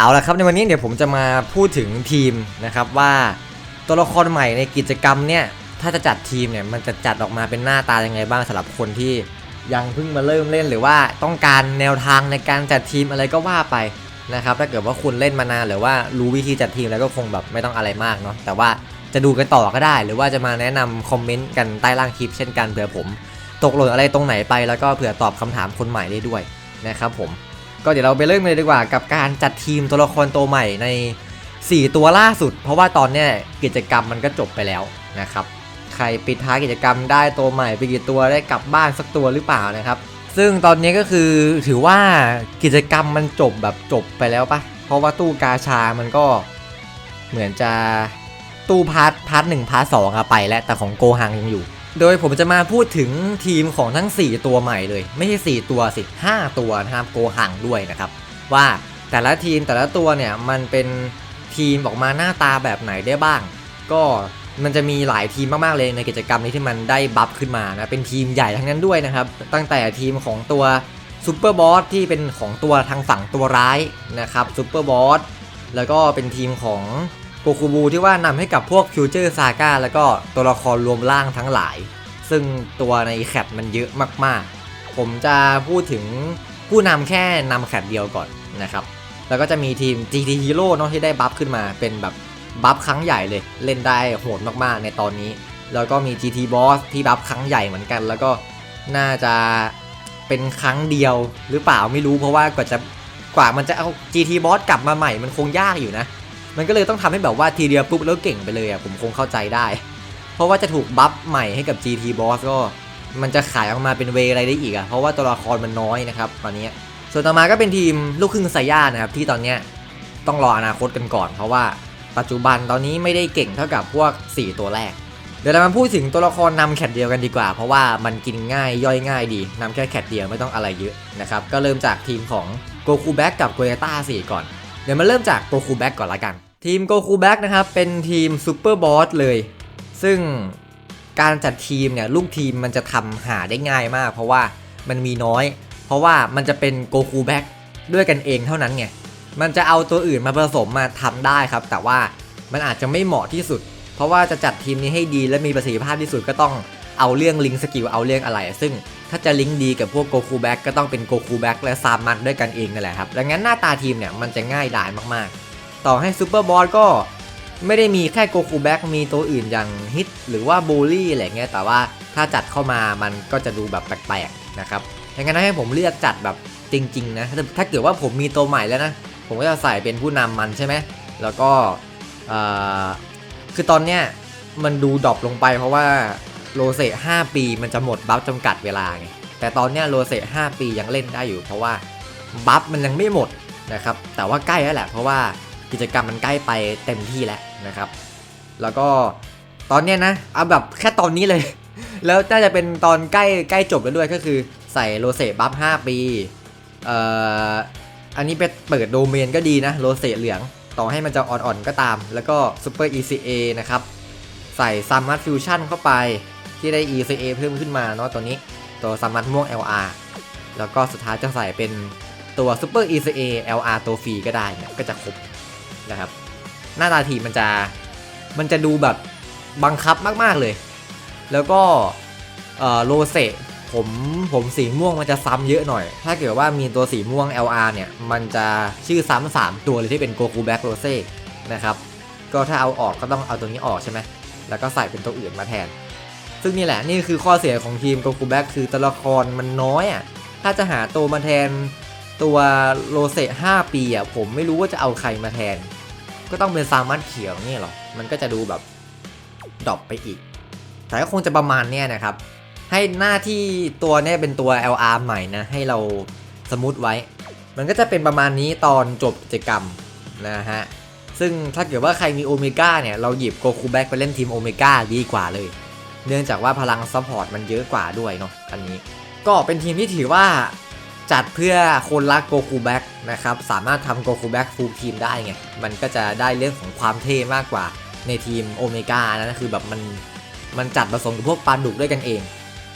เอาละครับในวันนี้เดี๋ยวผมจะมาพูดถึงทีมนะครับว่าตัวละครใหม่ในกิจกรรมเนี่ยถ้าจะจัดทีมเนี่ยมันจะจัดออกมาเป็นหน้าตายังไงบ้างสำหรับคนที่ยังเพิ่งมาเริ่มเล่นหรือว่าต้องการแนวทางในการจัดทีมอะไรก็ว่าไปนะครับถ้าเกิดว่าคุณเล่นมานานหรือว่ารู้วิธีจัดทีมแล้วก็คงแบบไม่ต้องอะไรมากเนาะแต่ว่าจะดูกันต่อก็ได้ หรือว่าจะมาแนะนำคอมเมนต์กันใต้ล่างคลิปเช่นกันเผื่อผม ตกหล่นอะไรตรงไหนไปแล้วก็เผื่อตอบคำถามคนใหม่ได้ด้วยนะครับผม ก็เดี๋ยวเราไปเริ่มเลยดีกว่ากับการจัดทีมตัวละครตัวใหม่ใน 4 ตัวล่าสุด เพราะว่าตอนนี้กิจกรรมมันก็จบไปแล้วนะครับ ใครปิดท้ายกิจกรรมได้ตัวใหม่ไปกี่ตัวได้กลับบ้านสักตัวหรือเปล่านะครับ ซึ่งตอนนี้ก็คือถือว่ากิจกรรมมันจบแบบจบไปแล้วปะเพราะว่าตู้กาชามันก็เหมือนจะตู้พาร์ทพาร์ทหนึ่งพาร์ทสองอะไปแล้วแต่ของโกฮังยังอยู่ โดยผมจะมาพูดถึงทีมของทั้ง 4 ตัวใหม่เลย ไม่ใช่ 4 ตัวสิ5ตัวนะครับโกหังด้วยนะครับ ว่าแต่ละทีมแต่ละตัวเนี่ยมันเป็นทีมออกมาหน้าตาแบบไหนได้บ้าง ก็มันจะมีหลายทีมมาก ๆ เลยในกิจกรรมนี้ที่มันได้บัฟขึ้นมานะ เป็นทีมใหญ่ทั้งนั้นด้วยนะครับ ตั้งแต่ทีมของตัวซูเปอร์บอสที่เป็นของตัวทางฝั่งตัวร้ายนะครับซูเปอร์บอสแล้วก็เป็นทีมของ โกคูบูที่ว่านำให้กับพวกฟิวเจอร์ซาก้าแล้วก็ตัวละครรวมร่างทั้งหลาย ซึ่งตัวในแคปมันเยอะมากๆ ผมจะพูดถึงผู้นำแค่นำแคปเดียวก่อนนะครับ แล้วก็จะมีทีม GT Hero เนาะที่ได้บัฟขึ้นมาเป็นแบบบัฟครั้งใหญ่เลยเล่นได้โหดมากๆในตอนนี้ แล้วก็มี GT Boss ที่บัฟครั้งใหญ่เหมือนกัน แล้วก็น่าจะเป็นครั้งเดียวหรือเปล่าไม่รู้เพราะว่ากว่าจะกว่ามันจะเอา GT Boss กลับมาใหม่มันคงยากอยู่นะ มันก็เลยต้องทำให้แบบว่าทีเดียวปุ๊บแล้วเก่งไปเลยอะผมคงเข้าใจได้ เพราะว่าจะถูกบัฟใหม่ให้กับ GT Boss ก็มันจะขายออกมาเป็นเวอะไรได้อีกอะเพราะว่าตัวละครมันน้อยนะครับตอนนี้ส่วนต่อมาก็เป็นทีมลูกครึ่งไซย่านะครับที่ตอนเนี้ยต้องรออนาคตกันก่อน เพราะว่าปัจจุบันตอนนี้ไม่ได้เก่งเท่ากับพวก 4 ตัวแรก เดี๋ยวเรามาพูดถึงตัวละครนำแคทเดียวกันดีกว่า เพราะว่ามันกินง่ายย่อยง่ายดีนำแค่แคทเดียวไม่ต้องอะไรเยอะนะครับก็เริ่มจากทีมของโกคูแบ็กกับโกเ a ต้า4ก่อน เดี๋ยวมาเริ่มจากโกคูแบ็กก่อนละกัน ทีมโกคูแบ็กนะครับ เป็นทีมซูเปอร์บอสเลย ซึ่งการจัดทีมเนี่ยลูกทีมมันจะทำหาได้ง่ายมาก เพราะว่ามันมีน้อย เพราะว่ามันจะเป็นโกคูแบ็กด้วยกันเองเท่านั้นไงมันจะเอาตัวอื่นมาผสมมาทำได้ครับ แต่ว่ามันอาจจะไม่เหมาะที่สุด เพราะว่าจะจัดทีมนี้ให้ดีและมีประสิทธิภาพที่สุดก็ต้องเอาเรื่องลิงสกิลเอาเรื่องอะไร ซึ่ง ถ้าจะลิงก์ดีกับพวกโกคูแบ็กก็ต้องเป็นโกคูแบ็กและซามันด้วยกันเองนั่นแหละครับ ดังนั้นหน้าตาทีมเนี่ยมันจะง่ายดายมากๆ ต่อให้ซูเปอร์บอสก็ไม่ได้มีแค่โกคูแบ็กมีตัวอื่นอย่างฮิตหรือว่าบูลลี่อะไรเงี้ย แต่ว่าถ้าจัดเข้ามามันก็จะดูแบบแปลกๆนะครับ ดังนั้นให้ผมเลือกจัดแบบจริงๆนะ ถ้าเกิดว่าผมมีตัวใหม่แล้วนะ ผมก็จะใส่เป็นผู้นำมันใช่ไหม แล้วก็คือตอนเนี้ยมันดูดรอปลงไปเพราะว่า โรเซ่5ปีมันจะหมดบัฟจำกัดเวลาไงแต่ตอนเนี้ยโรเซ่5ปียังเล่นได้อยู่ เพราะว่าบัฟมันยังไม่หมดนะครับแต่ว่าใกล้แล้วแหละ เพราะว่ากิจกรรมมันใกล้ไปเต็มที่แล้วนะครับ แล้วก็ตอนเนี้ยนะเอาแบบแค่ตอนนี้เลย แล้วน่าจะเป็นตอนใกล้ใกล้จบแล้วด้วยก็คือใส่โรเซ่บัฟ5ปีเอ่ออันนี้ไปเปิดโดเมนก็ดีนะโรเซ่เหลืองต่อให้มันจะอ่อนๆก็ตาม แล้วก็ Super ECA นะครับ ใส่ซัมมั t ฟิวชั่นเข้าไป ที่ได้ ECA เพิ่มขึ้นมาเนาะตัวนี้ตัวซัมมั t ม่วง LR แล้วก็สุดท้ายจะใส่เป็นตัว Super ECA LR ตัวฟรีก็ได้เนี่ยก็จะครบนะครับ หน้าตาทีมันจะมันจะดูแบบบังคับมากๆเลย แล้วก็โรเซผมผมสีม่วงมันจะซ้ำเยอะหน่อย ถ้าเกิดว่ามีตัวสีม่วง LR เนี่ย มันจะชื่อซ้ำสามตัวเลยที่เป็นโกคูแบ็กโรเซ่นะครับ ก็ถ้าเอาออกก็ต้องเอาตัวนี้ออกใช่ไหม แล้วก็ใส่เป็นตัวอื่นมาแทน ซึ่งนี่แหละนี่คือข้อเสียของทีมโกคูแบ็กคือตัวละครมันน้อยอะถ้าจะหาตัวมาแทนตัวโรเซ่5ปีอะผมไม่รู้ว่าจะเอาใครมาแทน ก็ต้องเป็นซามันเขียวนี่หรอ มันก็จะดูแบบดรอปไปอีก แต่ก็คงจะประมาณเนี้ยนะครับ ให้หน้าที่ตัวเนี้ยเป็นตัว LR ใหม่นะ ให้เราสมมติไว้ มันก็จะเป็นประมาณนี้ตอนจบกิจกรรมนะฮะซึ่งถ้าเกิดว่าใครมีโอเมก้าเนี่ย เราหยิบโกคูแบ็กไปเล่นทีมโอเมก้าดีกว่าเลย เนื่องจากว่าพลังซัพพอร์ตมันเยอะกว่าด้วยเนาะอันนี้ ก็เป็นทีมที่ถือว่าจัดเพื่อคนรักโกคูแบ็กนะครับ สามารถทำโกคูแบ็กฟูลทีมได้ไง มันก็จะได้เรื่องของความเท่มากกว่าในทีมโอเมก้านะคือแบบมันมันจัดผสมกับพวกปลาดุกด้วยกันเอง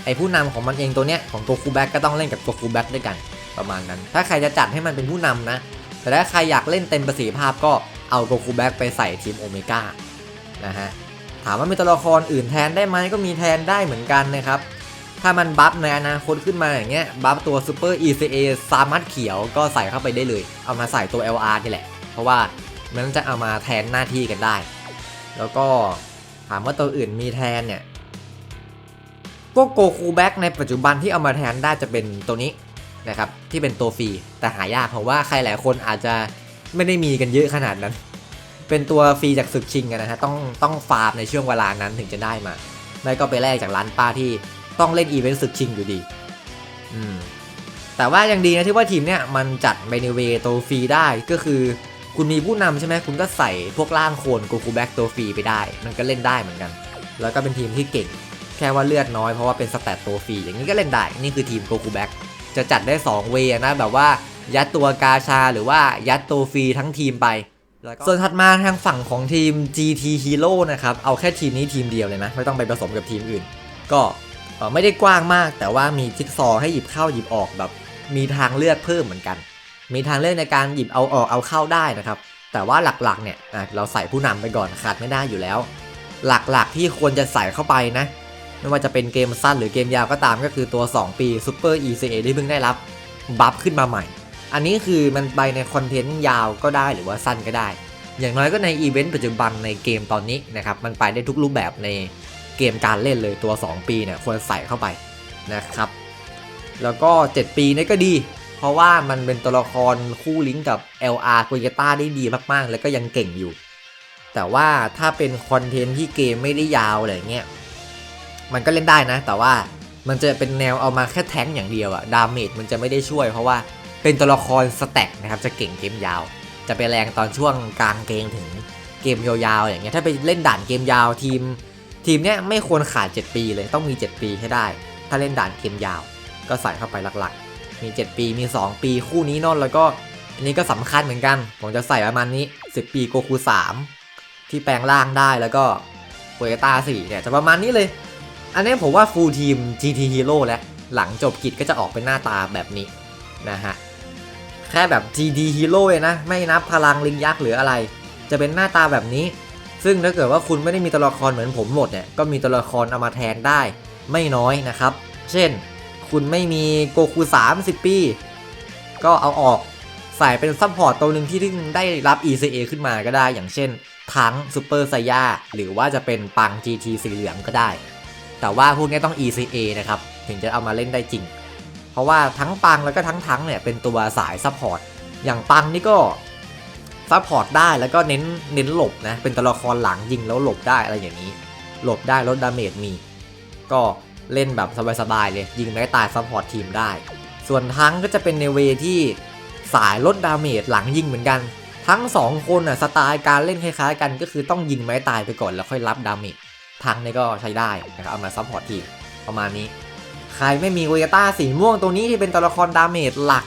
ไอผู้นำของมันเองตัวเนี้ยของโกคูแบ็กก็ต้องเล่นกับโกคูแบ็กด้วยกันประมาณนั้น ถ้าใครจะจัดให้มันเป็นผู้นำนะ แต่ถ้าใครอยากเล่นเต็มประสิทธิภาพก็เอาโกคูแบ็กไปใส่ทีมโอเมก้านะฮะ ถามว่ามีตัวละครอื่นแทนได้ไหมก็มีแทนได้เหมือนกันนะครับ ถ้ามันบัฟในอนาคตขึ้นมาอย่างเงี้ยบัฟตัวซูเปอร์ ECA ซามัดเขียวก็ใส่เข้าไปได้เลย เอามาใส่ตัว LR นี่แหละ เพราะว่ามันจะเอามาแทนหน้าที่กันได้ แล้วก็ถามว่าตัวอื่นมีแทนเนี่ยพวกโกคูแบ็กในปัจจุบันที่เอามาแทนได้จะเป็นตัวนี้นะครับที่เป็นตัวฟรีแต่หายากเพราะว่าใครหลายคนอาจจะไม่ได้มีกันเยอะขนาดนั้น เป็นตัวฟรีจากศึกชิงกันนะฮะต้องต้องฟาร์มในช่วงเวลานั้นถึงจะได้มา ไม่ก็ไปแลกจากร้านป้าที่ต้องเล่นอีเวนต์ศึกชิงอยู่ดี อืมแต่ว่ายังดีนะที่ว่าทีมเนี่ยมันจัดไบนเวตัวฟรีได้ก็คือ คุณมีผู้นำใช่ไหมคุณก็ใส่พวกล่างโคนโกคูแบ็กตัวฟรีไปได้ มันก็เล่นได้เหมือนกัน แล้วก็เป็นทีมที่เก่ง แค่ว่าเลือดน้อยเพราะว่าเป็นสแตตตัวฟรีอย่างนี้ก็เล่นได้นี่คือทีมโกคูแบ็กจะจัดได้ 2 เวนะแบบว่ายัดตัวกาชาหรือว่ายัดตัวฟรีทั้งทีมไป ส่วนถัดมาทางฝั่งของทีม GT Hero นะครับ เอาแค่ทีมนี้ทีมเดียวเลยนะ ไม่ต้องไปผสมกับทีมอื่น ก็ไม่ได้กว้างมาก แต่ว่ามีจิ๊กซอว์ให้หยิบเข้าหยิบออกแบบ มีทางเลือกเพิ่มเหมือนกัน มีทางเลือกในการหยิบเอาออกเอาเข้าได้นะครับ แต่ว่าหลักๆเนี่ยเราใส่ผู้นำไปก่อนขาดไม่ได้อยู่แล้ว หลักๆที่ควรจะใส่เข้าไปนะ ไม่ว่าจะเป็นเกมสั้นหรือเกมยาวก็ตามก็คือตัว 2 ปี Super ECA ที่เพิ่งได้รับบัฟขึ้นมาใหม่ อันนี้คือมันไปในคอนเทนต์ยาวก็ได้หรือว่าสั้นก็ได้ อย่างน้อยก็ในอีเวนต์ปัจจุบันในเกมตอนนี้นะครับมันไปได้ทุกรูปแบบในเกมการเล่นเลยตัว 2 ปีเนี่ยควรใส่เข้าไปนะครับ แล้วก็ 7 ปีนี่ก็ดี เพราะว่ามันเป็นตัวละครคู่ลิงก์กับ LR กเยต้าได้ดีมากๆ แล้วก็ยังเก่งอยู่ แต่ว่าถ้าเป็นคอนเทนต์ที่เกมไม่ได้ยาวอะไรเงี้ยมันก็เล่นได้นะ แต่ว่ามันจะเป็นแนวเอามาแค่แท้งอย่างเดียวอะดาเมจมันจะไม่ได้ช่วยเพราะว่า เป็นตัวละครสแต็กนะครับจะเก่งเกมยาว จะไปแรงตอนช่วงกลางเกมถึงเกมยาวๆอย่างเงี้ยถ้าไปเล่นด่านเกมยาวทีม ทีมเนี้ยไม่ควรขาด 7 ปีเลยต้องมี 7 ปีให้ได้ ถ้าเล่นด่านเกมยาว ก็ใส่เข้าไปหลักๆ มี 7 ปีมี 2 ปีคู่นี้นอนแล้วก็อันนี้ก็สำคัญเหมือนกัน ผมจะใส่ประมาณนี้ 10 ปีโกคู3ที่แปลงร่างได้แล้วก็โ o เ o ต้า4เนี่ยจะประมาณนี้เลย อันนี้ผมว่าฟูลทีม GT Hero แล้วหลังจบกิจก็จะออกเป็นหน้าตาแบบนี้นะฮะ ค่แบบ GT Hero เลยนะ ไม่นับพลังลิงยักษ์หรืออะไร จะเป็นหน้าตาแบบนี้ ซึ่งถ้าเกิดว่าคุณไม่ได้มีตัวละครเหมือนผมหมดเนี่ย ก็มีตัวละครเอามาแทนได้ไม่น้อยนะครับ เช่น คุณไม่มีโกคู30 ปี ก็เอาออกใส่เป็นซัพพอร์ตตัวหนึ่งที่เพิ่งได้รับ ECA ขึ้นมาก็ได้ อย่างเช่น ทั้งซูเปอร์ไซย่าหรือว่าจะเป็นปัง GT สีเหลืองก็ได้ แต่ว่าพวกนี้ต้อง ECA นะครับ ถึงจะเอามาเล่นได้จริง เพราะว่าทั้งปังแล้วก็ทั้งทั้งเนี่ยเป็นตัวสายซัพพอร์ตอย่างปังนี่ก็ซัพพอร์ตได้แล้วก็เน้นเน้นหลบนะเป็นตัวละครหลังยิงแล้วหลบได้อะไรอย่างนี้ หลบได้ลดดาเมจมี ก็เล่นแบบสบายๆเลยยิงไม่ตายซัพพอร์ตทีมได้ ส่วนทั้งก็จะเป็นในเวที่สายลดดาเมจหลังยิงเหมือนกัน ทั้ง 2 คนอะสไตล์การเล่นคล้ายๆกันก็คือต้องยิงไม้ตายไปก่อนแล้วค่อยรับดาเมจทางนี้ก็ใช้ได้นะครับเอามาซัพพอร์ตทีมประมาณนี้ ใครไม่มีโกยต้าสีม่วงตัวนี้ที่เป็นตัวละครดาเมจหลัก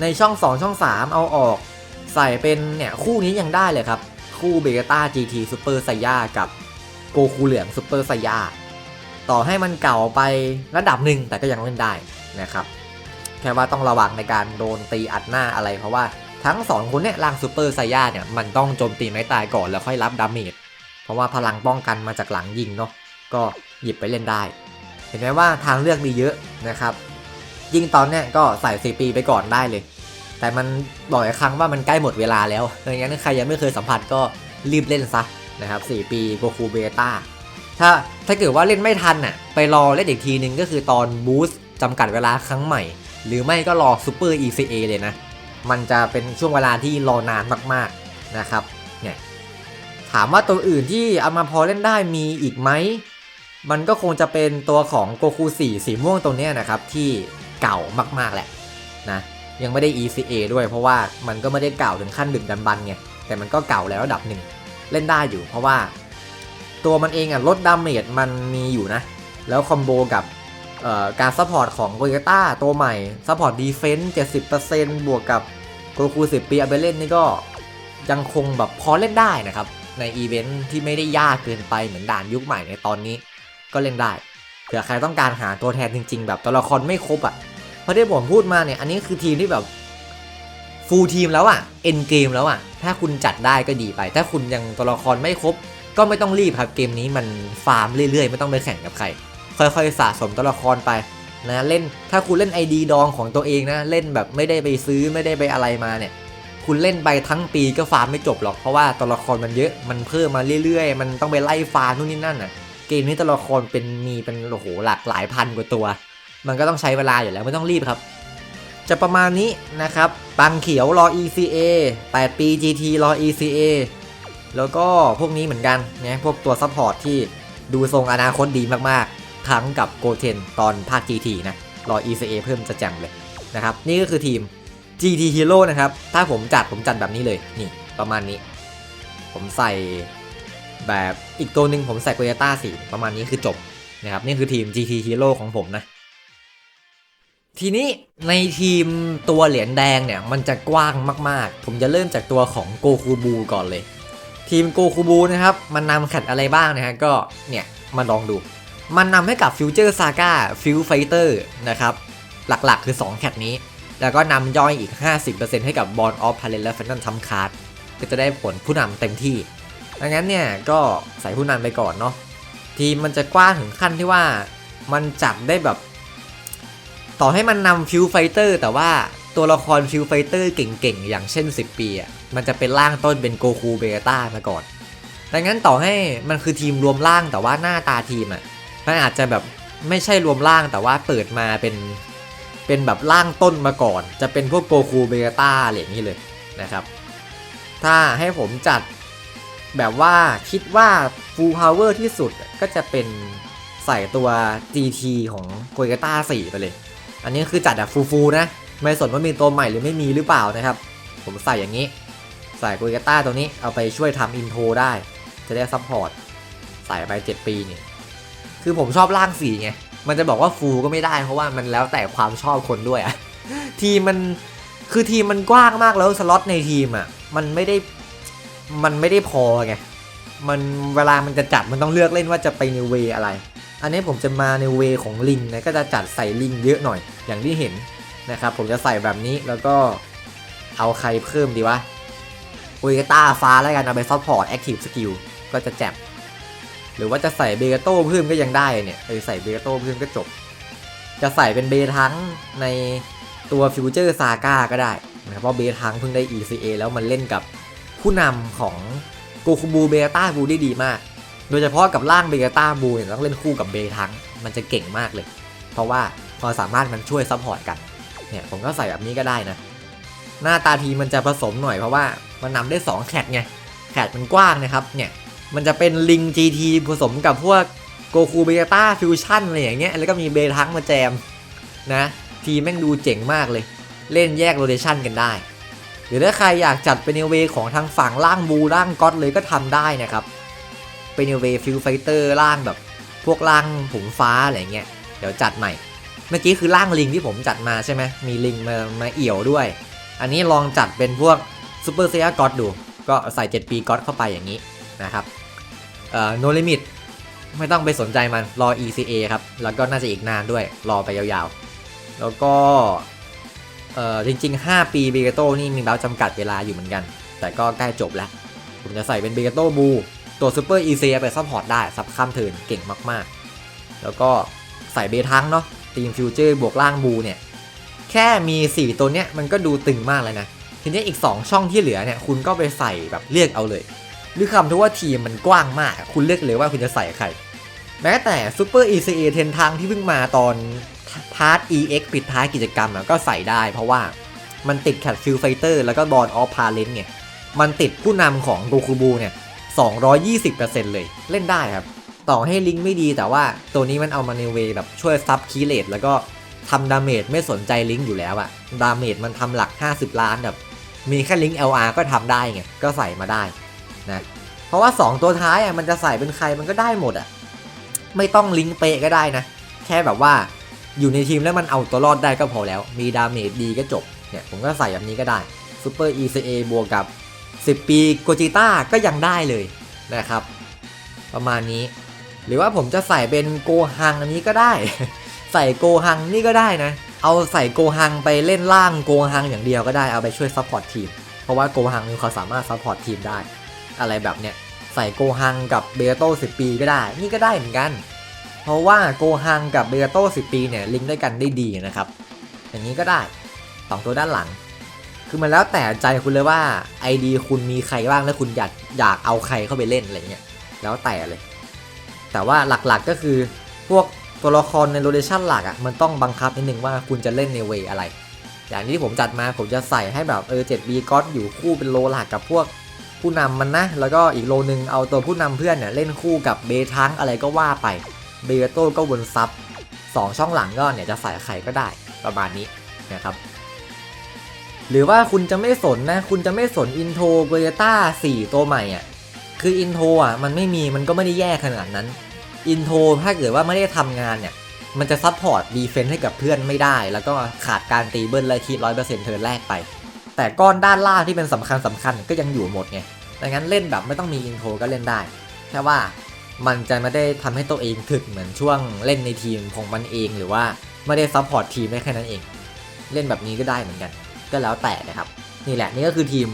ในช่อง 2 ช่อง 3 เอาออก ใส่เป็นเนี่ยคู่นี้ยังได้เลยครับ คู่เบต้า GT ซูเปอร์ไซย่ากับโกคูเหลืองซูเปอร์ไซย่าต่อให้มันเก่าไประดับหนึ่งแต่ก็ยังเล่นได้นะครับ แค่ว่าต้องระวังในการโดนตีอัดหน้าอะไรเพราะว่าทั้งสองคนเนี่ยร่างซูเปอร์ไซย่าเนี่ยมันต้องโจมตีไม้ตายก่อนแล้วค่อยรับดาเมจเพราะว่าพลังป้องกันมาจากหลังยิงเนาะก็หยิบไปเล่นได้ ห็นไหมว่าทางเลือกมีเยอะนะครับ ยิ่งตอนเนี้ยก็ใส่ 4 ปีไปก่อนได้เลย แต่มันบอกอีกครั้งว่ามันใกล้หมดเวลาแล้วดังนั้นใครยังไม่เคยสัมผัสก็รีบเล่นซะนะครับ 4 ปีโกคูเบต้าถ้าถ้าเกิดว่าเล่นไม่ทันน่ะไปรอเล่นอีกทีนึงก็คือตอนบูสต์จำกัดเวลาครั้งใหม่ หรือไม่ก็รอซูเปอร์ ECA เลยนะ มันจะเป็นช่วงเวลาที่รอนานมากๆนะครับเนี่ยถามว่าตัวอื่นที่เอามาพอเล่นได้มีอีกไหม มันก็คงจะเป็นตัวของโกคู4สีม่วงตัวนี้นะครับ ที่เก่ามากๆแหละนะยังไม่ได้ ECA ด้วยเพราะว่ามันก็ไม่ได้เก่าถึงขั้นดึกดำบรรพ์ไงแต่มันก็เก่าแล้วระดับหนึ่งเล่นได้อยู่เพราะว่า ตัวมันเองอะลดดาเมจมันมีอยู่นะ แล้วคอมโบกับการซัพพอร์ตของโกยต้าตัวใหม่ซัพพอร์ตดีเฟนส์70%บวกกับโกคู10 ปีเอาไปเล่นนี่ก็ยังคงแบบพอเล่นได้นะครับ ในอีเวนท์ที่ไม่ได้ยากเกินไปเหมือนด่านยุคใหม่ในตอนนี้ ก็เล่นได้เผื่อใครต้องการหาตัวแทนจริง ๆ แบบตัวละครไม่ครบอะ่ะเพราะที่ผมพูดมาเนี่ยอันนี้คือทีมที่แบบฟูลทีมแล้วอะเอ็นเกมแล้วอะถ้าคุณจัดได้ก็ดีไป ถ้าคุณยังตัวละครไม่ครบ ก็ไม่ต้องรีบครับเกมนี้มันฟาร์มเรื่อยๆ ไม่ต้องไปแข่งกับใคร ค่อยๆ สะสมตัวละครไปนะเล่นถ้าคุณเล่น ID ดองของตัวเองนะเล่นแบบไม่ได้ไปซื้อไม่ได้ไปอะไรมาเนี่ยคุณเล่นไปทั้งปีก็ฟาร์มไม่จบหรอกเพราะว่าตัวละครมันเยอะมันเพิ่มมาเรื่อยๆ มันต้องไปไล่ฟาร์มนู่นนี่นั่นอะ เกมนี้ตัวละครเป็นมีเป็นโอ้โหหลากหลายพันกว่าตัว มันก็ต้องใช้เวลาอยู่แล้วไม่ต้องรีบครับ จะประมาณนี้นะครับ ปังเขียวรอ ECA 8ปี GT รอ ECA แล้วก็พวกนี้เหมือนกันเนี่ยพวกตัวซัพพอร์ตที่ดูทรงอนาคตดีมากๆ ทั้งกับโกเทนตอนภาค GT นะ รอ ECA เพิ่มจะแจ่มเลยนะครับ นี่ก็คือทีม GT Hero นะครับ ถ้าผมจัดผมจัดแบบนี้เลย นี่ประมาณนี้ ผมใส่ แบบอีกตัวหนึ่งผมใส่โ o โยต้าสีประมาณนี้คือจบนะครับนี่คือทีม GT Hero ของผมนะ ทีนี้ในทีมตัวเหรียญแดงเนี่ย มันจะกว้างมากๆ ผมจะเริ่มจากตัวของโกคูบูก่อนเลย ทีมโกคูบูนะครับ มันนำแคตอะไรบ้างนะฮะก็เนี่ยมาลองดู มันนำให้กับฟิวเจอร์ซาก้าฟิวไฟเตอร์นะครับหลักๆคือ 2 แคตนี้ แล้วก็นำย่อยอีก 50%ให้กับบอลออฟพาเลนและแฟนตันทัมคาร์ดก็จะได้ผลผู้นำเต็มที่ ดังนั้นเนี่ยก็ใส่ผู้นำไปก่อนเนาะทีมมันจะกว้างถึงขั้นที่ว่ามันจับได้แบบ ต่อให้มันนำฟิวไฟเตอร์แต่ว่าตัวละครฟิวไฟเตอร์เก่งๆ อย่างเช่น 10 ปีอะมันจะเป็นร่างต้นเป็นโกคูเบต้ามาก่อน ดังนั้นต่อให้มันคือทีมรวมร่างแต่ว่าหน้าตาทีมอะมันอาจจะแบบไม่ใช่รวมร่างแต่ว่าเปิดมาเป็นเป็นแบบร่างต้นมาก่อน จะเป็นพวกโกคูเบต้าอะไรอย่างนี้เลยนะครับ ถ้าให้ผมจัด แบบว่าคิดว่า full power ที่สุดก็จะเป็นใส่ตัว GT ของโกเ a ต้า4ไปเลย อันนี้คือจัดแบบฟูลๆนะ ไม่สนว่ามีตัวใหม่หรือไม่มีหรือเปล่านะครับ ผมใส่อย่างนี้ ใส่โกเ a ต้าตัวนี้เอาไปช่วยทำอินโทรได้ จะได้ซัพพอร์ต ใส่ไป 7 ปีนี่ คือผมชอบร่างสีไง มันจะบอกว่าฟูลก็ไม่ได้เพราะว่ามันแล้วแต่ความชอบคนด้วยอะทีมมันคือทีมมันกว้างมากแล้วสล็อตในทีมอะมันไม่ได้ มันไม่ได้พอไง มันเวลามันจะจัดมันต้องเลือกเล่นว่าจะไปในเวอะไร อันนี้ผมจะมาในเวของลิงนะก็จะจัดใส่ลิงเยอะหน่อยอย่างที่เห็นนะครับผมจะใส่แบบนี้แล้วก็เอาใครเพิ่มดีวะอุยต้าฟ้าแล้วกันเอาไปซัพพอร์ตแอคทีฟสกิลก็จะแจ่มหรือว่าจะใส่เบเกโต้เพิ่มก็ยังได้เนี่ยเออใส่เบเกโต้เพิ่มก็จบ จะใส่เป็นเบทั้งในตัวฟิวเจอร์ซาก้าก็ได้นะครับเพราะเบทั้งเพิ่งได้ ECA แล้วมันเล่นกับ ผู้นำของโกคูบูเบต้าบูได้ดีมาก โดยเฉพาะกับร่างเบต้าบูเนี่ยต้องเล่นคู่กับเบทั้ง มันจะเก่งมากเลย เพราะว่าความสามารถมันช่วยซัพพอร์ตกัน เนี่ยผมก็ใส่แบบนี้ก็ได้นะ หน้าตาทีมันจะผสมหน่อยเพราะว่ามันนำได้ 2 แคทไง แคทมันกว้างนะครับ เนี่ย มันจะเป็นลิง GT ผสมกับพวกโกคูเบต้าฟิวชั่นอะไรอย่างเงี้ย แล้วก็มีเบทั้งมาแจมนะ ทีแม่งดูเจ๋งมากเลย เล่นแยกโรเดชันกันได้ รือถ้าใครอยากจัดเป็นเวของทางฝั่งล่างบูล่างก็อตเลยก็ทำได้นะครับเป็นเวฟิลไฟเตอร์ล่างแบบ พวกล่างผงฟ้าอะไรเงี้ยเดี๋ยวจัดใหม่ เมื่อกี้คือล่างลิงที่ผมจัดมาใช่ไหมมีลิงมามาเอี่ยวด้วย อันนี้ลองจัดเป็นพวกซูเปอร์เซียก็อดดู ก็ใส่ 7 ปีก็อดเข้าไปอย่างนี้นะครับเอ่อโนลิมิตไม่ต้องไปสนใจมันรอ ECA ครับ แล้วก็น่าจะอีกนานด้วยรอไปยาวๆ แล้วก็ เออจริง ๆ 5 ปีเบเกโต้นี่มีแล้วจำกัดเวลาอยู่เหมือนกัน แต่ก็ใกล้จบแล้ว ผมจะใส่เป็นเบเกโต้บูตัวซูเปอร์ ECA ไปซัพพอร์ตได้ ซับข้ามเทินเก่งมากๆ แล้วก็ใส่เบทั้งเนาะทีมฟิวเจอร์บวกล่างบูเนี่ย แค่มี 4 ตัวเนี้ยมันก็ดูตึงมากเลยนะ ทีนี้อีก 2 ช่องที่เหลือเนี่ย คุณก็ไปใส่แบบเลือกเอาเลยหรือคำที่ว่าทีมมันกว้างมาก คุณเลือกเลยว่าคุณจะใส่ใคร แม้แต่ Super ECA เทนทางที่เพิ่งมาตอน พาร์ท EX ปิดท้ายกิจกรรมก็ใส่ได้ เพราะว่ามันติดแคทฟิลไฟเตอร์แล้วก็บอลออฟพาเลนเนี่ย มันติดผู้นำของโกคูบูเนี่ย 220%เลยเล่นได้ครับ ต่อให้ลิงก์ไม่ดีแต่ว่าตัวนี้มันเอามาในเวแบบช่วยซับคีเลตแล้วก็ทำดาเมจไม่สนใจลิงก์อยู่แล้วอะดาเมจมันทำหลัก 50 ล้านแบบมีแค่ลิงก์ LR ก็ทำได้ไงก็ใส่มาได้นะเพราะว่า 2 ตัวท้ายอะมันจะใส่เป็นใครมันก็ได้หมดอะไม่ต้องลิงก์เปะก็ได้นะ แค่แบบว่า อยู่ในทีมแล้วมันเอาตัวรอดได้ก็พอแล้ว มีดาเมจดีก็จบ เนี่ยผมก็ใส่แบบนี้ก็ได้ Super ECA บวกกับ 10 ปีโกจิต้าก็ยังได้เลยนะครับ ประมาณนี้ หรือว่าผมจะใส่เป็นโกฮังอันนี้ก็ได้ ใส่โกฮังนี่ก็ได้นะ เอาใส่โกฮังไปเล่นล่างโกฮังอย่างเดียวก็ได้เอาไปช่วยซัพพอร์ตทีม เพราะว่าโกฮังมีความสามารถซัพพอร์ตทีมได้ อะไรแบบเนี้ยใส่โกฮังกับเบโต้10 ปีก็ได้ นี่ก็ได้เหมือนกัน เพราะว่าโกฮังกับเบโต้10ปีเนี่ยลิงก์ด้วยกันได้ดีนะครับ อย่างนี้ก็ได้สองตัวด้านหลัง คือมันแล้วแต่ใจคุณเลยว่า ID คุณมีใครบ้างแล้วคุณอยากอยากเอาใครเข้าไปเล่นอะไรเงี้ยแล้วแต่เลย แต่ว่าหลักๆก็คือพวกตัวละครในโรเ t ชันหลักอะ่ะมันต้องบังคับนิดนึงว่าคุณจะเล่นในเวอะไร อย่างที่ผมจัดมาผมจะใส่ให้แบบเออ 7B ก็อยู่คู่เป็นโลหลักกับพวกผู้นำมันนะ แล้วก็อีกโลนึงเอาตัวผู้นำเพื่อนเนี่ยเล่นคู่กับเบทังอะไรก็ว่าไป เบโต้ก็วนซับสองช่องหลังก็เนี่ยจะใส่ใครก็ได้ประมาณนี้นะครับ หรือว่าคุณจะไม่สนนะ คุณจะไม่สนอินโทรเบต้า4 ตัวใหม่อะคืออินโทรอะมันไม่มีมันก็ไม่ได้แย่ขนาดนั้นอินโทรถ้าเกิดว่าไม่ได้ทำงานเนี่ยมันจะซัพพอร์ตดีเฟนต์ให้กับเพื่อนไม่ได้ แล้วก็ขาดการตีเบิลและคีร้อยเปอร์เซ็นต์เทิร์นแรกไป แต่ก้อนด้านล่างที่เป็นสำคัญสำคัญก็ยังอยู่หมดไงดังนั้นเล่นแบบไม่ต้องมีอินโทรก็เล่นได้ แค่ว่า มันจะไม่ได้ทำให้ตัวเองถึกเหมือนช่วงเล่นในทีมของมันเอง หรือว่าไม่ได้ซัพพอร์ตทีมได้แค่นั้นเอง เล่นแบบนี้ก็ได้เหมือนกัน ก็แล้วแต่นะครับ นี่แหละนี่ก็คือทีม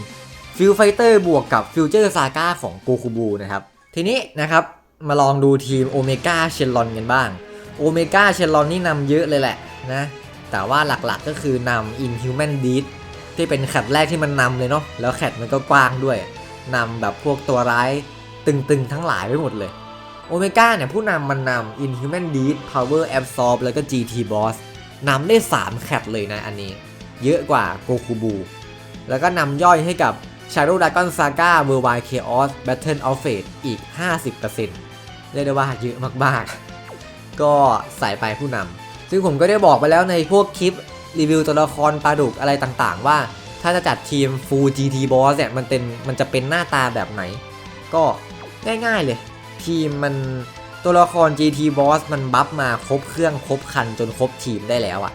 ฟิวไฟเตอร์บวกกับฟิวเจอร์ซาก้าของโกคูบูนะครับ ทีนี้นะครับมาลองดูทีมโอเมก้าเชลลอนกันบ้างโอเมก้าเชลลอนนี่นำเยอะเลยแหละนะแต่ว่าหลักๆก็คือนำ Inhuman d e e d ที่เป็นแคตแรกที่มันนำเลยเนาะแล้วแคตมันก็กว้างด้วยนำแบบพวกตัวร้ายตึงๆทั้งหลายไปหมดเลย โอเมก้าเนี่ยผู้นำมันนำ Inhuman d e e d Power Absorb แล้วก็ GT Boss นำได้ 3 แคตเลยนะอันนี้ เยอะกว่าโกคูบู แล้วก็นำย่อยให้กับ Shadow Dragon Saga Worldwide Chaos Battle of Fate อีก 50%เรียกได้ว่าเยอะมากๆ ก็ใส่ไปผู้นำ ซึ่งผมก็ได้บอกไปแล้วในพวกคลิปรีวิวตัวละครปลาดุกอะไรต่างๆ ว่าถ้าจะจัดทีม Full GT Boss เนี่ยมันเป็นมันจะเป็นหน้าตาแบบไหน ก็ง่ายๆเลย ทีมมันตัวละคร GT Boss มันบัฟมาครบเครื่องครบคันจนครบทีมได้แล้วอะ่ะ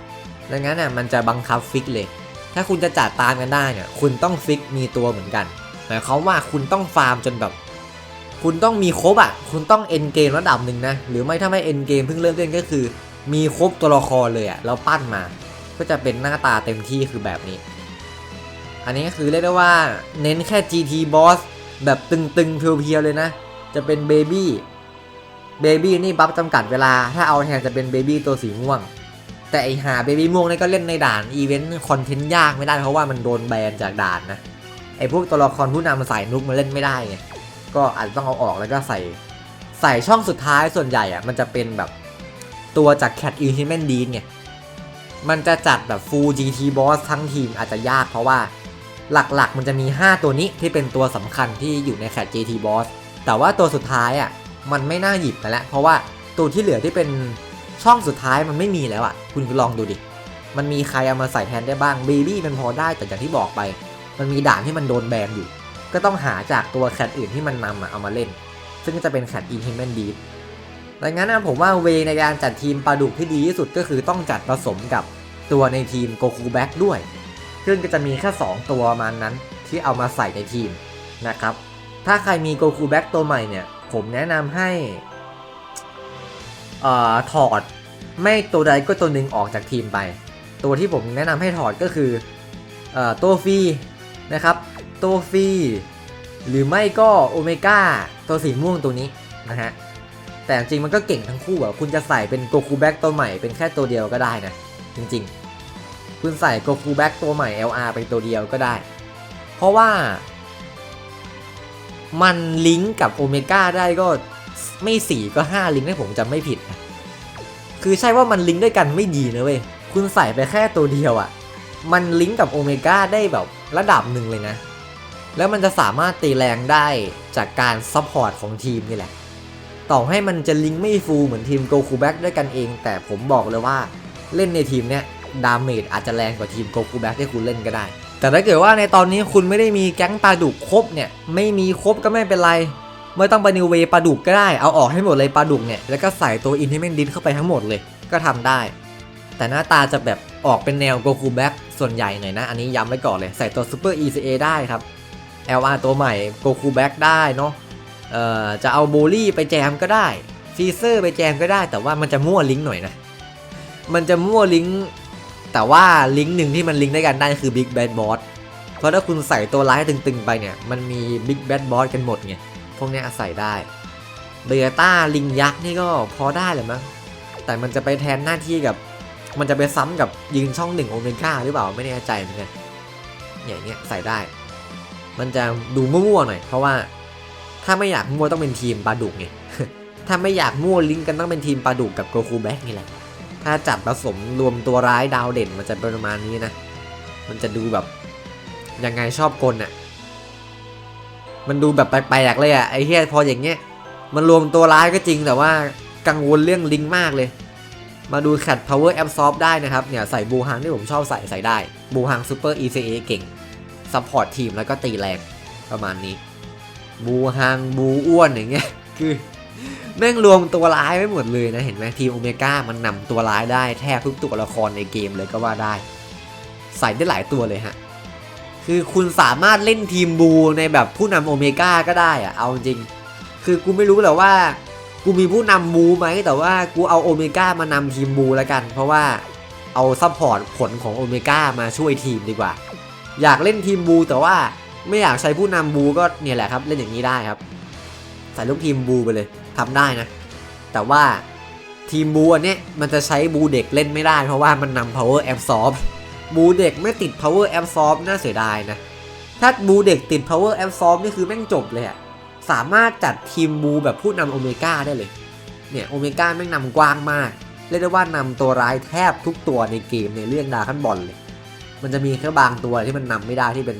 ดังนั้นอะมันจะบังคับฟิกเลย ถ้าคุณจะจัดตามกันได้เนี่ยคุณต้องฟิกมีตัวเหมือนกัน หมายความว่าคุณต้องฟาร์มจนแบบ คุณต้องมีครบอะ คุณต้องเอ็นเกมระดับหนึ่งนะ หรือไม่ถ้าไม่เอ็นเกมเพิ่งเริ่มเล่นก็คือ มีครบตัวละครเลยอะแล้วปั้นมา ก็จะเป็นหน้าตาเต็มที่คือแบบนี้ อันนี้ก็คือเรียกได้ว่าเน้นแค่ GT Boss แบบตึงๆเพียวๆเลยนะ จะเป็นเบบี้เบบี้นี่บัฟจำกัดเวลา ถ้าเอาแทนจะเป็นเบบี้ตัวสีม่วง แต่ไอหาเบบี้ม่วงนี่ก็เล่นในด่านอีเวนต์คอนเทนต์ยากไม่ได้เพราะว่ามันโดนแบนจากด่านนะ ไอพวกตัวละครผู้นำสายนุกมันเล่นไม่ได้ไง ก็อาจจะต้องเอาออกแล้วก็ใส่ใส่ช่องสุดท้ายส่วนใหญ่อะมันจะเป็นแบบตัวจากแค t อิ h u m a n d e ไง มันจะจัดแบบ full GT boss ทั้งทีมอาจจะยากเพราะว่าหลักๆ มันจะมี 5 ตัวนี้ที่เป็นตัวสำคัญที่อยู่ในแค t GT boss แต่ว่าตัวสุดท้ายอะมันไม่น่าหยิบไปแล้วเพราะว่าตัวที่เหลือที่เป็นช่องสุดท้ายมันไม่มีแล้วอะ คุณลองดูดิมันมีใครเอามาใส่แทนได้บ้างเบบี้มันพอได้แต่อย่างที่บอกไป มันมีด่านที่มันโดนแบนอยู่ ก็ต้องหาจากตัวแคทอื่นที่มันนำอะเอามาเล่น ซึ่งจะเป็นแคทอินเฮมเมนดีดังนั้นนะผมว่าเวในการจัดทีมปลาดุกที่ดีที่สุดก็คือต้องจัดผสมกับตัวในทีมโกคูแบ็กด้วยซึ่งก็จะมีแค่ 2 ตัวประมาณนั้นที่เอามาใส่ในทีมนะครับ ถ้าใครมีโกคูแบ็กตัวใหม่เนี่ย ผมแนะนำให้เอ่อถอดไม่ตัวใดก็ตัวหนึ่งออกจากทีมไป ตัวที่ผมแนะนำให้ถอดก็คือเอ่อตัวฟรีนะครับตัวฟรีหรือไม่ก็โอเมก้าตัวสีม่วงตัวนี้นะฮะแต่จริงมันก็เก่งทั้งคู่อะคุณจะใส่เป็นโกคูแบ็กตัวใหม่เป็นแค่ตัวเดียวก็ได้นะ จริงๆ คุณใส่โกคูแบ็กตัวใหม่ LR ไปตัวเดียวก็ได้ เพราะว่า มันลิงก์กับโอเมก้าได้ก็ไม่4ก็5ลิงก์ให้ผมจำไม่ผิด คือใช่ว่ามันลิงก์ด้วยกันไม่ดีนะเว้ย คุณใส่ไปแค่ตัวเดียวอะ่ะ มันลิงก์กับโอเมก้าได้แบบระดับหนึ่งเลยนะ แล้วมันจะสามารถตีแรงได้จากการซัพพอร์ตของทีมนี่แหละ ต่อให้มันจะลิงก์ไม่ฟูลเหมือนทีมโกคูแบ็กด้วยกันเอง แต่ผมบอกเลยว่าเล่นในทีมเนี้ยดาเมจอาจจะแรงกว่าทีมโกคูแบ็กที่คุณเล่นก็ได้ แต่ถ้าเกิดว่าในตอนนี้คุณไม่ได้มีแก๊งปลาดุกครบเนี่ยไม่มีครบก็ไม่เป็นไรไม่ต้องไปนิวเวปลาดุกก็ได้เอาออกให้หมดเลยปลาดุกเนี่ยแล้วก็ใส่ตัวอินทอร์เมนดินเข้าไปทั้งหมดเลยก็ทำได้ แต่หน้าตาจะแบบออกเป็นแนวโกคูแบ็กส่วนใหญ่หน่อยนะ อันนี้ย้ำไว้ก่อนเลยใส่ตัวซูเปอร์ ECA ได้ครับ LR ตัวใหม่โกคูแบ็กได้เนาะเอ่อจะเอาโบลี่ไปแจมก็ได้ซีเซอร์ไปแจมก็ได้ แต่ว่ามันจะมั่วลิงก์หน่อยนะมันจะมั่วลิงก์ แต่ว่าลิงก์หนึ่งที่มันลิงก์ได้กันได้คือ Big Bad Boss เพราะถ้าคุณใส่ตัวร้ายตึงๆไปเนี่ย มันมี Big Bad Boss กันหมดไง พวกนี้ยใส่ได้เบต้าลิงยักษ์นี่ก็พอได้แหละมั้ง แต่มันจะไปแทนหน้าที่กับ มันจะไปซ้ำกับยืนช่องหนึ่งโอเมก้าหรือเปล่าไม่แน่ใจเหมือนกันอย่างเงี้ยใส่ได้ มันจะดูมั่วๆหน่อย เพราะว่าถ้าไม่อยากมั่วต้องเป็นทีมปลาดุกไง ถ้าไม่อยากมั่วลิงก์กันต้องเป็นทีมปลาดุกกับโกคูแบ็กนี่แหละ ถ้าจัดผสมรวมตัวร้ายดาวเด่นมันจะเป็นประมาณนี้นะ มันจะดูแบบยังไงชอบกลอะมันดูแบบแปลกๆเลยอะไอ้เฮียพออย่างเงี้ย มันรวมตัวร้ายก็จริงแต่ว่ากังวลเรื่องลิงมากเลย มาดูแคด power absorb ได้นะครับ เนี่ยใส่บูฮังที่ผมชอบใส่ใส่ได้ บูฮัง super ECA เก่ง support ทีมแล้วก็ตีแรงประมาณนี้ บูฮังบูอ้วนอย่างเงี้ย คือ แม่งรวมตัวร้ายไว้หมดเลยนะ เห็นไหมทีมโอเมก้ามันนำตัวร้ายได้แทบทุกตัวละครในเกมเลยก็ว่าได้ ใส่ได้หลายตัวเลยฮะ คือคุณสามารถเล่นทีมบูในแบบผู้นำโอเมก้าก็ได้อะเอาจริง คือกูไม่รู้แหละว่า กูมีผู้นำบูไหมแต่ว่ากูเอาโอเมก้ามานำทีมบูแล้วกัน เพราะว่าเอาซัพพอร์ตผลของโอเมก้ามาช่วยทีมดีกว่า อยากเล่นทีมบูแต่ว่าไม่อยากใช้ผู้นำบูก็เนี่ยแหละครับ เล่นอย่างนี้ได้ครับ ใส่ลูกทีมบูไปเลย ทำได้นะ แต่ว่าทีมบูอันเนี้ยมันจะใช้บูเด็กเล่นไม่ได้เพราะว่ามันนำ power absorb บูเด็กไม่ติด power absorb น่าเสียดายนะ ถ้าบูเด็กติด power absorb นี่คือแม่งจบเลยอะสามารถจัดทีมบูแบบผู้นำโอเมก้าได้เลย เนี่ยโอเมก้าแม่งนำกว้างมาก เรียกได้ว่านำตัวร้ายแทบทุกตัวในเกมในเรื่องดาขั้นบอลเลย มันจะมีแค่บางตัวที่มันนำไม่ได้ที่เป็น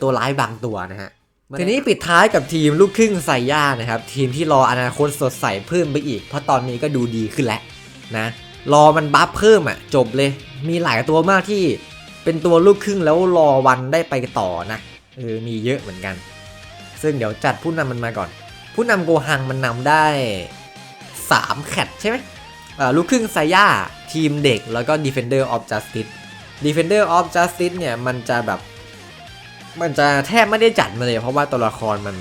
ตัวร้ายบางตัวนะฮะ ทีนี้ปิดท้ายกับทีมลูกครึ่งไซย่านะครับ ทีมที่รออนาคตสดใสเพิ่มไปอีก เพราะตอนนี้ก็ดูดีขึ้นแล้วนะรอมันบัฟเพิ่มอะ จบเลย มีหลายตัวมากที่เป็นตัวลูกครึ่งแล้วรอวันได้ไปต่อนะเออมีเยอะเหมือนกัน ซึ่งเดี๋ยวจัดผู้นำมันมาก่อน ผู้นำโกฮังมันนำได้ 3 แคทใช่ไหมอ่าลูกครึ่งไซย่าทีมเด็กแล้วก็ Defender of Justice Defender of Justice เนี่ยมันจะแบบ มันจะแทบไม่ได้จัดมาเลย เพราะว่าตัวละครมัน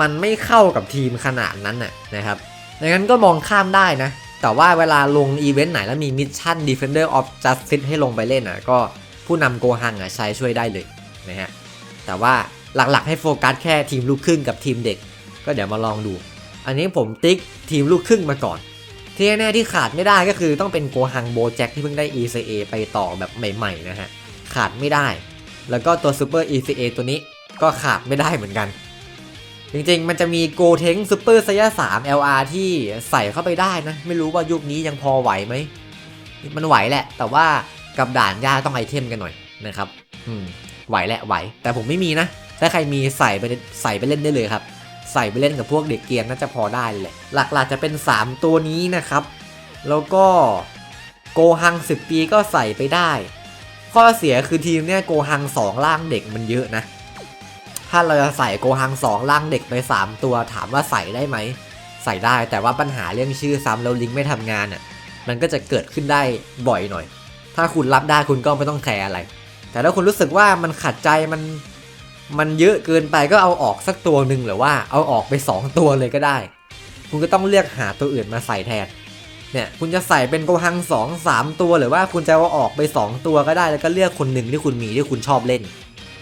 มันไม่เข้ากับทีมขนาดนั้นน่ะนะครับดังนั้นก็มองข้ามได้นะ แต่ว่าเวลาลงอีเวนต์ไหนแล้วมีมิชชั่น Defender of Justice ให้ลงไปเล่นอะ ก็ผู้นำโกฮังอะใช้ช่วยได้เลยนะฮะ แต่ว่าหลักๆให้โฟกัสแค่ทีมลูกครึ่งกับทีมเด็ก ก็เดี๋ยวมาลองดู อันนี้ผมติ๊กทีมลูกครึ่งมาก่อน ที่แน่ที่ขาดไม่ได้ก็คือต้องเป็นโกฮังโบแจ็คที่เพิ่งได้ ECA ไปต่อแบบใหม่ๆนะฮะ ขาดไม่ได้ แล้วก็ตัว Super ECA ตัวนี้ก็ขาดไม่ได้เหมือนกัน จริงๆ มันจะมีโกเทงซูเปอร์ไซย่า3 LR ที่ใส่เข้าไปได้นะ ไม่รู้ว่ายุคนี้ยังพอไหวไหม มันไหวแหละ แต่ว่ากับด่านยาต้องไอเทมกันหน่อยนะครับ อืม ไหวแหละไหว แต่ผมไม่มีนะ ถ้าใครมีใส่ไปใส่ไปเล่นได้เลยครับ ใส่ไปเล่นกับพวกเด็กเกียร์น่าจะพอได้เลย หลักๆจะเป็น 3 ตัวนี้นะครับ แล้วก็โกฮัง10ปีก็ใส่ไปได้ ข้อเสียคือทีมเนี่ยโกฮัง2ล่างเด็กมันเยอะนะ ถ้าเราจะใส่โกฮัง2ล่างเด็กไป 3 ตัวถามว่าใส่ได้ไหม ใส่ได้แต่ว่าปัญหาเรื่องชื่อซ้ำแล้วลิงก์ไม่ทำงานอะมันก็จะเกิดขึ้นได้บ่อยหน่อย ถ้าคุณรับได้คุณก็ไม่ต้องแคร์อะไร แต่ถ้าคุณรู้สึกว่ามันขัดใจมันมันเยอะเกินไปก็เอาออกสักตัวหนึ่งหรือว่าเอาออกไป 2 ตัวเลยก็ได้ คุณก็ต้องเลือกหาตัวอื่นมาใส่แทน เนี่ยคุณจะใส่เป็นโกฮัง2 3 ตัวหรือว่าคุณจะเอาออกไป 2 ตัวก็ได้แล้วก็เลือกคนหนึ่งที่คุณมีที่คุณชอบเล่น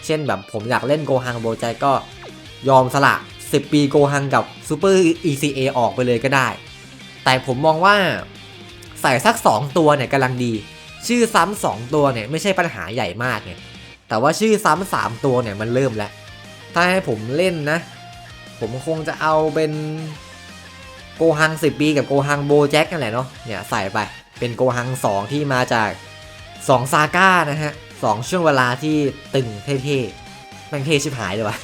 เช่นแบบผมอยากเล่นโกฮังโบใจก็ยอมสละ 10 ปีโกฮังกับซูเปอร์ ECA ออกไปเลยก็ได้ แต่ผมมองว่าใส่สัก 2 ตัวเนี่ยกำลังดี ชื่อซ้ำ2ตัวเนี่ยไม่ใช่ปัญหาใหญ่มากเนี่ยแต่ว่าชื่อซ้ำ3ตัวเนี่ยมันเริ่มแล้ว ถ้าให้ผมเล่นนะ ผมคงจะเอาเป็น โกฮัง 10 ปีกับโกฮังโบแจ็คนั่นแหละเนาะเนี่ยใส่ไปเป็นโกฮัง 2 ที่มาจาก 2 ซาก้านะฮะสองช่วงเวลาที่ตึงเท่ๆแม่งเท่ชิบหายเลยวะ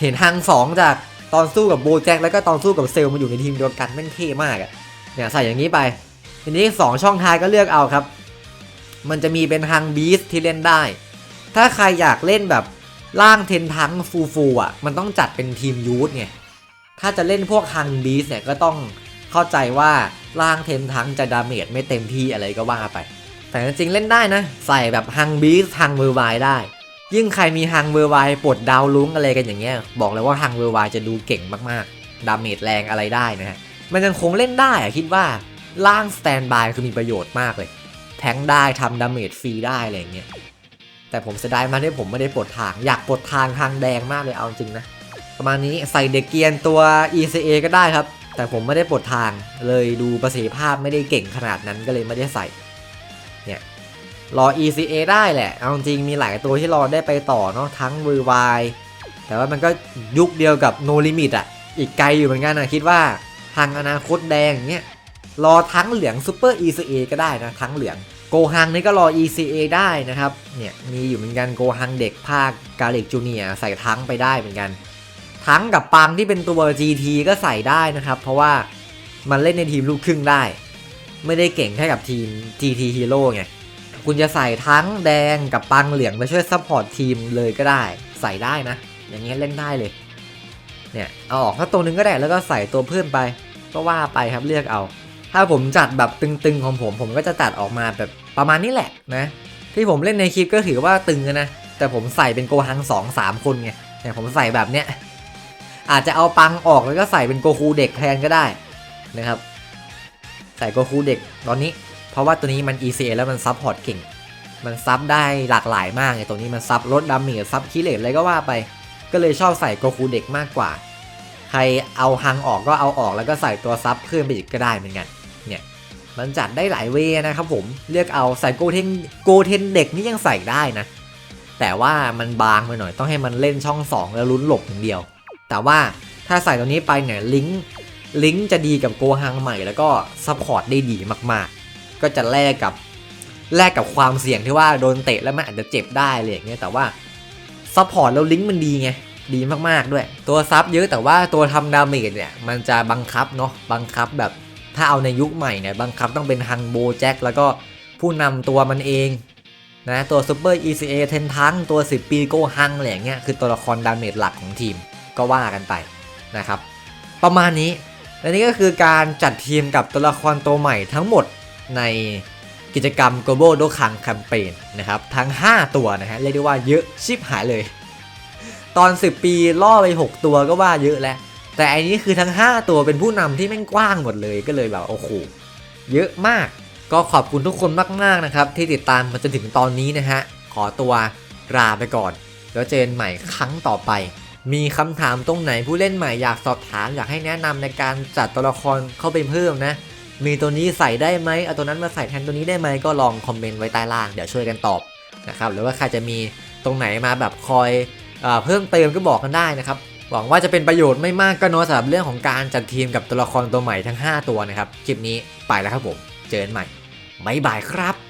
เห็นฮัง2จากตอนสู้กับโบแจ็คแล้วก็ตอนสู้กับเซลมาอยู่ในทีมเดียวกันแม่งเท่มากอะเนี่ยใส่อย่างนี้ไปทีนี้ 2 ช่องท้ายก็เลือกเอาครับ มันจะมีเป็นฮังบีสที่เล่นได้ ถ้าใครอยากเล่นแบบล่างเทนทั้งฟูฟูอะ มันต้องจัดเป็นทีมยูทไง ถ้าจะเล่นพวกฮังบีสเนี่ยก็ต้องเข้าใจว่าล่างเทนทั้งจะดาเมจไม่เต็มที่อะไรก็ว่าไป แต่จริงเล่นได้นะ ใส่แบบฮังบีสฮังเวอร์ไวได้ ยิ่งใครมีฮังเวอร์ไวปลดดาวลุ้งอะไรกันอย่างเงี้ย บอกเลยว่าฮังเวอร์ไวจะดูเก่งมากๆ ดาเมจแรงอะไรได้นะฮะ มันยังคงเล่นได้อะคิดว่าล่างสแตนบายคือมีประโยชน์มากเลย แทงได้ทำดาเมจฟรีได้อะไรอย่างเงี้ยแต่ผมเสียดายมากที่ผมไม่ได้ปลดทาง อยากปลดทางทางแดงมากเลยเอาจริงนะ ประมาณนี้ใส่เด็กเกียนตัว ECA ก็ได้ครับ แต่ผมไม่ได้ปลดทางเลยดูประสิทธิภาพไม่ได้เก่งขนาดนั้นก็เลยไม่ได้ใส่ เนี่ย รอ ECA ได้แหละ เอาจริงมีหลายตัวที่รอได้ไปต่อเนาะทั้ง v วายแต่ว่ามันก็ยุคเดียวกับ No Limit อะ อีกไกลอยู่เหมือนกันนะคิดว่าทางอนาคตแดงเงี้ยรอทั้งเหลือง Super ECA ก็ได้นะทั้งเหลืองโกฮังนี่ก็รอ ECA ได้นะครับ เนี่ยมีอยู่เหมือนกันโกฮังเด็กภาคกาเล็กจูเนียใส่ทั้งไปได้เหมือนกัน ทั้งกับปังที่เป็นตัว GT ก็ใส่ได้นะครับ เพราะว่ามันเล่นในทีมลูกครึ่งได้ ไม่ได้เก่งแค่กับทีม GT Hero ไงคุณจะใส่ทั้งแดงกับปังเหลืองไปช่วยซัพพอร์ตทีมเลยก็ได้ ใส่ได้นะ อย่างเงี้ยเล่นได้เลย เนี่ย เอาออกถ้าตัวนึงก็ได้แล้วก็ใส่ตัวเพิ่มไป ก็ว่าไปครับเลือกเอา ถ้าผมจัดแบบตึงๆของผม ผมก็จะตัดออกมาแบบประมาณนี้แหละนะ ที่ผมเล่นในคลิปก็ถือว่าตึงนะ แต่ผมใส่เป็นโกฮังสองสามคนไงเนี่ยผมใส่แบบเนี้ย อาจจะเอาปังออกแล้วก็ใส่เป็นโกคูเด็กแทนก็ได้นะครับ ใส่โกคูเด็กตอนนี้ เพราะว่าตัวนี้มัน ECA แล้วมันซับพอร์ตเก่ง มันซับได้หลากหลายมากไงตัวนี้มันซับลดดาเมจซับคิเลตอะไรก็ว่าไป ก็เลยชอบใส่โกคูเด็กมากกว่า ใครเอาฮังออกก็เอาออกแล้วก็ใส่ตัวซับเพิ่มไปอีกก็ได้เหมือนกันเนี่ยมันจัดได้หลายเวนะครับผมเลือกเอาใส่โกเทนโกเทนเด็กนี่ยังใส่ได้นะแต่ว่ามันบางไปหน่อยต้องให้มันเล่นช่อง 2 แล้วลุ้นหลบอย่างเดียว แต่ว่าถ้าใส่ตัวนี้ไปเนี่ยลิงก์ลิงก์จะดีกับโกฮังใหม่แล้วก็ซัพพอร์ตได้ดีมากๆ ก็จะแลกกับแลกกับความเสี่ยงที่ว่าโดนเตะแล้วมันอาจจะเจ็บได้อะไรอย่างเงี้ยแต่ว่าซัพพอร์ตแล้วลิงก์มันดีไงดีมากๆด้วย ตัวซับเยอะแต่ว่าตัวทำดาเมจเนี่ยมันจะบังคับเนาะบังคับแบบถ้าเอาในยุคใหม่เนี่ยบังคับต้องเป็นฮังโบแจ็คแล้วก็ผู้นำตัวมันเองนะตัวซูเปอร์ ECA เทนทังตัว 10 ปีโกฮังอะไรอย่างเงี้ยคือตัวละครดาเมจหลักของทีม ก็ว่ากันไปนะครับ ประมาณนี้และนี่ก็คือการจัดทีมกับตัวละครตัวใหม่ทั้งหมดในกิจกรรม Global d o k a n Campaign นะครับ ทั้ง 5 ตัวนะฮะเรียกได้ว่าเยอะชิบหายเลย ตอน 10 ปีล่อไป 6 ตัวก็ว่าเยอะแล้ว แต่อันนี้คือทั้ง 5 ตัวเป็นผู้นำที่แม่งกว้างหมดเลยก็เลยแบบโอ้โหเยอะมากก็ขอบคุณทุกคนมากๆนะครับ ที่ติดตามมาจนถึงตอนนี้นะฮะ ขอตัวลาไปก่อน แล้วเจอกันใหม่ครั้งต่อไป มีคำถามตรงไหนผู้เล่นใหม่อยากสอบถามอยากให้แนะนำในการจัดตัวละครเข้าไปเพิ่มนะ มีตัวนี้ใส่ได้ไหมเอาตัวนั้นมาใส่แทนตัวนี้ได้ไหมก็ลองคอมเมนต์ไว้ใต้ล่างเดี๋ยวช่วยกันตอบนะครับหรือว่าใครจะมีตรงไหนมาแบบคอยเออเพิ่มเติมก็บอกกันได้นะครับหวังว่าจะเป็นประโยชน์ไม่มากก็น้อยสำหรับเรื่องของการจัดทีมกับตัวละครตัวใหม่ทั้ง 5 ตัวนะครับคลิปนี้ไปแล้วครับผม เจอกันใหม่บ๊ายบายครับ